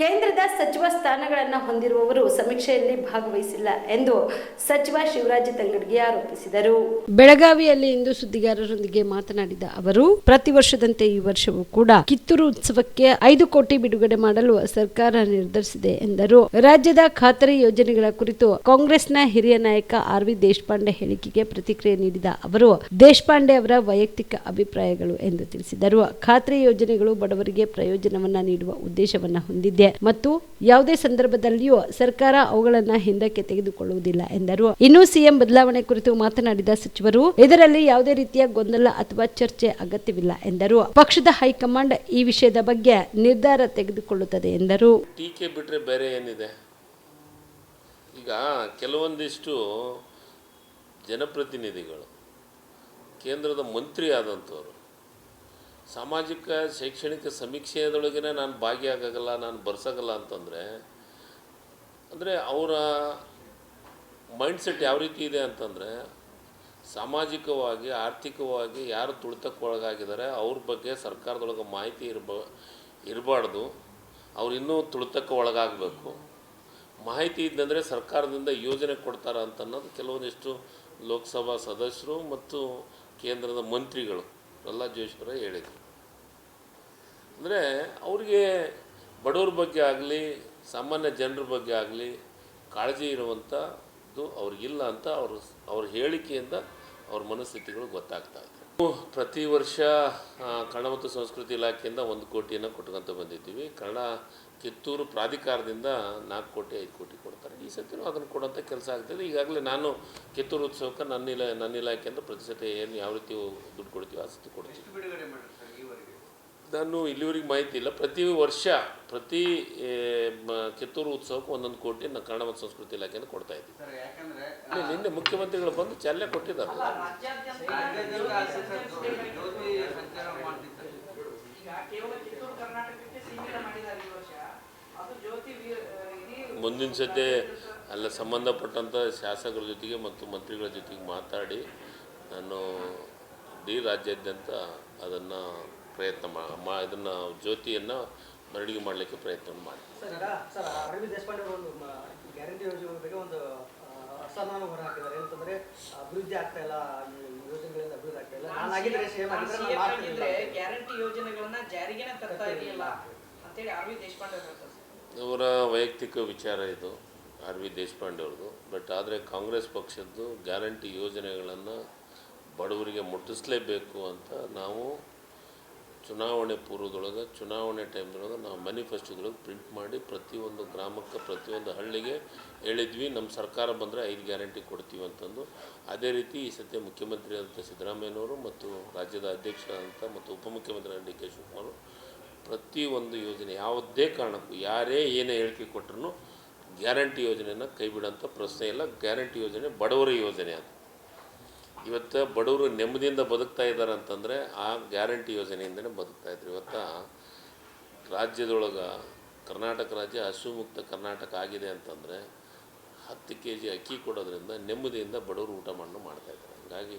ಕೇಂದ್ರದ ಸಚಿವ ಸ್ಥಾನಗಳನ್ನು ಹೊಂದಿರುವವರು ಸಮೀಕ್ಷೆಯಲ್ಲಿ ಭಾಗವಹಿಸಿಲ್ಲ ಎಂದು ಸಚಿವ ಶಿವರಾಜ್ ತಂಗಡ್ಗಿ ಆರೋಪಿಸಿದರು. ಬೆಳಗಾವಿಯಲ್ಲಿ ಇಂದು ಸುದ್ದಿಗಾರರೊಂದಿಗೆ ಮಾತನಾಡಿದ ಅವರು, ಪ್ರತಿ ವರ್ಷದಂತೆ ಈ ವರ್ಷವೂ ಕೂಡ ಕಿತ್ತೂರು ಉತ್ಸವಕ್ಕೆ ಐದು ಕೋಟಿ ಬಿಡುಗಡೆ ಮಾಡಲು ಸರ್ಕಾರ ನಿರ್ಧರಿಸಿದೆ ಎಂದರು. ರಾಜ್ಯದ ಖಾತರಿ ಯೋಜನೆಗಳ ಕುರಿತು ಕಾಂಗ್ರೆಸ್ನ ಹಿರಿಯ ನಾಯಕ ಆರ್ ವಿ ದೇಶಪಾಂಡೆ ಹೇಳಿಕೆಗೆ ಪ್ರತಿಕ್ರಿಯೆ ನೀಡಿದ ಅವರು, ದೇಶಪಾಂಡೆ ಅವರ ವೈಯಕ್ತಿಕ ಅಭಿಪ್ರಾಯಗಳು ಎಂದು ತಿಳಿಸಿದರು. ಖಾತ್ರಿ ಯೋಜನೆಗಳು ಬಡವರಿಗೆ ಪ್ರಯೋಜನವನ್ನ ನೀಡುವ ಉದ್ದೇಶವನ್ನ ಹೊಂದಿದೆ. ಮತ್ತು ಯಾವುದೇ ಸಂದರ್ಭದಲ್ಲಿಯೂ ಸರ್ಕಾರ ಅವುಗಳನ್ನು ಹಿಂದಕ್ಕೆ ತೆಗೆದುಕೊಳ್ಳುವುದಿಲ್ಲ ಎಂದರು. ಇನ್ನು ಸಿಎಂ ಬದಲಾವಣೆ ಕುರಿತು ಮಾತನಾಡಿದ ಸಚಿವರು, ಇದರಲ್ಲಿ ಯಾವುದೇ ರೀತಿಯ ಗೊಂದಲ ಅಥವಾ ಚರ್ಚೆ ಅಗತ್ಯವಿಲ್ಲ ಎಂದರು. ಪಕ್ಷದ ಹೈಕಮಾಂಡ್ ಈ ವಿಷಯದ ಬಗ್ಗೆ ನಿರ್ಧಾರ ತೆಗೆದುಕೊಳ್ಳುತ್ತದೆ ಎಂದರು. ಟೀಕೆ ಬಿಟ್ಟರೆ ಬೇರೆ ಏನಿದೆ? ಈಗ ಕೆಲವೊಂದಿಷ್ಟು ಜನಪ್ರತಿನಿಧಿಗಳು, ಕೇಂದ್ರದ ಮಂತ್ರಿ ಆದಂಥವ್ರು ಸಾಮಾಜಿಕ ಶೈಕ್ಷಣಿಕ ಸಮೀಕ್ಷೆಯದೊಳಗೇ ನಾನು ಭಾಗಿಯಾಗಲ್ಲ ನಾನು ಬರ್ಸೋಕ್ಕಲ್ಲ ಅಂತಂದರೆ, ಅಂದರೆ ಅವರ ಮೈಂಡ್ಸೆಟ್ ಯಾವ ರೀತಿ ಇದೆ ಅಂತಂದರೆ, ಸಾಮಾಜಿಕವಾಗಿ, ಆರ್ಥಿಕವಾಗಿ ಯಾರು ತುಳಿತಕ್ಕೆ ಒಳಗಾಗಿದ್ದಾರೆ ಅವ್ರ ಬಗ್ಗೆ ಸರ್ಕಾರದೊಳಗೆ ಮಾಹಿತಿ ಇರಬ, ಇರಬಾರ್ದು, ಅವ್ರು ಇನ್ನೂ ತುಳಿತಕ್ಕೆ ಒಳಗಾಗಬೇಕು. ಮಾಹಿತಿ ಇದ್ದಂದರೆ ಸರ್ಕಾರದಿಂದ ಯೋಜನೆ ಕೊಡ್ತಾರೆ ಅಂತ ಅನ್ನೋದು ಕೆಲವೊಂದಿಷ್ಟು ಲೋಕಸಭಾ ಸದಸ್ಯರು ಮತ್ತು ಕೇಂದ್ರದ ಮಂತ್ರಿಗಳು. ಪ್ರಹ್ಲಾದ್ ಜೋಶ್ವರ ಹೇಳಿದರು. ಅಂದರೆ ಅವ್ರಿಗೆ ಬಡವ್ರ ಬಗ್ಗೆ ಆಗಲಿ, ಸಾಮಾನ್ಯ ಜನರ ಬಗ್ಗೆ ಆಗಲಿ ಕಾಳಜಿ ಇರುವಂಥದ್ದು ಅವ್ರಿಗಿಲ್ಲ ಅಂತ ಅವರು, ಅವ್ರ ಹೇಳಿಕೆಯಿಂದ ಅವ್ರ ಮನಸ್ಥಿತಿಗಳು ಗೊತ್ತಾಗ್ತಾ ಇದೆ. ಪ್ರತಿ ವರ್ಷ ಕನ್ನಡ ಮತ್ತು ಸಂಸ್ಕೃತಿ ಇಲಾಖೆಯಿಂದ ಒಂದು ಕೋಟಿಯನ್ನು ಕೊಟ್ಕೊಂತ ಬಂದಿದ್ದೀವಿ. ಕನ್ನಡ ಕಿತ್ತೂರು ಪ್ರಾಧಿಕಾರದಿಂದ ನಾಲ್ಕು ಕೋಟಿ, ಐದು ಕೋಟಿ ಕೊಡ್ತಾರೆ. ಈ ಸತಿನೂ ಅದನ್ನು ಕೊಡೋಂಥ ಕೆಲಸ ಆಗ್ತದೆ ಈಗಾಗಲೇ ನಾನು ಕಿತ್ತೂರು ಉತ್ಸವಕ್ಕೆ ನನ್ನ ಇಲಾ, ನನ್ನ ಇಲಾಖೆಯಿಂದ ಪ್ರತಿ ಸತಿ ಏನು ಯಾವ ರೀತಿ ದುಡ್ಡು ಕೊಡ್ತೀವಿ ಆ ಸತಿ ಕೊಡ್ತೀವಿ. ನಾನು ಇಲ್ಲಿವರೆಗೆ ಮಾಹಿತಿ ಇಲ್ಲ. ಪ್ರತಿ ವರ್ಷ ಪ್ರತಿ ಕಿತ್ತೂರು ಉತ್ಸವಕ್ಕೆ ಒಂದೊಂದು ಕೋಟಿ ನಾನು ಕನ್ನಡ ಮತ್ತು ಸಂಸ್ಕೃತಿ ಇಲಾಖೆಯನ್ನು ಕೊಡ್ತಾ ಇದ್ದೀವಿ. ಸರ್ ಯಾಕಂದ್ರೆ ಇಲ್ಲಿ ನಿನ್ನೆ ಮುಖ್ಯಮಂತ್ರಿಗಳು ಬಂದು ಚಾಲನೆ ಕೊಟ್ಟಿದ್ದಾರೆ. ಮುಂದಿನ ಸತಿ ಅಲ್ಲ ಸಂಬಂಧಪಟ್ಟಂಥ ಶಾಸಕರ ಜೊತೆಗೆ ಮತ್ತು ಮಂತ್ರಿಗಳ ಜೊತೆಗೆ ಮಾತಾಡಿ ನಾನು ಇಡೀ ರಾಜ್ಯಾದ್ಯಂತ ಅದನ್ನು ಪ್ರಯತ್ನ ಮಾ ಮಾ ಇದನ್ನು ಜ್ಯೋತಿಯನ್ನು ಮೆರವಣಿಗೆ ಮಾಡಲಿಕ್ಕೆ ಪ್ರಯತ್ನ ಮಾಡಿ. ಸರ್ ಈಗ ಸರ್ ಅರವಿಂದ್ ದೇಶಪಾಂಡೆ ಅವರು ಒಂದು ಗ್ಯಾರಂಟಿ ಯೋಜನೆ ಬಗ್ಗೆ ಒಂದು ಆ, ಹೊರ ಹಾಕಿದ್ದಾರೆ. ಏನಂತಂದ್ರೆ ಅಭಿವೃದ್ಧಿ ಆಗ್ತಾ ಇಲ್ಲ ಈ ಯೋಜನೆಗಳಿಂದ ಅಭಿವೃದ್ಧಿ ಆಗ್ತಾ ಇಲ್ಲ. ನಾನು ಆಗಿದ್ರೆ ಸೇಮ್ ಆಗಿದ್ರೆ ನಾನು ಮಾಡ್ತಿರ್ಲಿಲ್ಲ ಗ್ಯಾರಂಟಿ ಯೋಜನೆಗಳನ್ನ ಜಾರಿಗೆನೆ ತರ್ತಾ ಇರಲಿಲ್ಲ ಅಂತೇಳಿ ಆರ್ ವಿ ದೇಶಪಾಂಡೆ ಅವ್ರು ಅವರ ವೈಯಕ್ತಿಕ ವಿಚಾರ ಇದು ಆರ್ ವಿ ದೇಶಪಾಂಡೆ ಅವ್ರದ್ದು. ಬಟ್ ಆದರೆ ಕಾಂಗ್ರೆಸ್ ಪಕ್ಷದ್ದು ಗ್ಯಾರಂಟಿ ಯೋಜನೆಗಳನ್ನು ಬಡವರಿಗೆ ಮುಟ್ಟಿಸಲೇಬೇಕು ಅಂತ ನಾವು ಚುನಾವಣೆ ಪೂರ್ವದೊಳಗೆ, ಚುನಾವಣೆ ಟೈಮ್ದೊಳಗೆ ನಾವು ಮ್ಯಾನಿಫೆಸ್ಟೋದೊಳಗೆ ಪ್ರಿಂಟ್ ಮಾಡಿ ಪ್ರತಿಯೊಂದು ಗ್ರಾಮಕ್ಕೆ, ಪ್ರತಿಯೊಂದು ಹಳ್ಳಿಗೆ ಹೇಳಿದ್ವಿ ನಮ್ಮ ಸರ್ಕಾರ ಬಂದರೆ ಐದು ಗ್ಯಾರಂಟಿ ಕೊಡ್ತೀವಿ ಅಂತಂದು. ಅದೇ ರೀತಿ ಈ ಸತ್ಯ ಮುಖ್ಯಮಂತ್ರಿ ಆದಂಥ ಸಿದ್ದರಾಮಯ್ಯನವರು ಮತ್ತು ರಾಜ್ಯದ ಅಧ್ಯಕ್ಷರಾದಂಥ ಮತ್ತು ಉಪಮುಖ್ಯಮಂತ್ರಿ ಡಿ ಕೆ. ಶಿವಕುಮಾರ್ ಪ್ರತಿಯೊಂದು ಯೋಜನೆ ಯಾವುದೇ ಕಾರಣಕ್ಕೂ, ಯಾರೇ ಏನೇ ಹೇಳಿಕೆ ಕೊಟ್ಟರು ಗ್ಯಾರಂಟಿ ಯೋಜನೆಯನ್ನು ಕೈ ಬಿಡೋಂಥ ಪ್ರಶ್ನೆ ಇಲ್ಲ. ಗ್ಯಾರಂಟಿ ಯೋಜನೆ ಬಡವರ ಯೋಜನೆ ಅದು. ಇವತ್ತು ಬಡವರು ನೆಮ್ಮದಿಯಿಂದ ಬದುಕ್ತಾ ಇದ್ದಾರೆ ಅಂತಂದರೆ ಆ ಗ್ಯಾರಂಟಿ ಯೋಜನೆಯಿಂದನೇ ಬದುಕ್ತಾ ಇದ್ರು. ಇವತ್ತು ರಾಜ್ಯದೊಳಗೆ ಕರ್ನಾಟಕ ರಾಜ್ಯ ಹಸುಮುಕ್ತ ಕರ್ನಾಟಕ ಆಗಿದೆ ಅಂತಂದರೆ ಹತ್ತು ಕೆ ಜಿ ಅಕ್ಕಿ ಕೊಡೋದ್ರಿಂದ ನೆಮ್ಮದಿಯಿಂದ ಬಡವರು ಊಟ ಮಾಡಲು ಮಾಡ್ತಾ ಇದ್ದಾರೆ. ಹಾಗಾಗಿ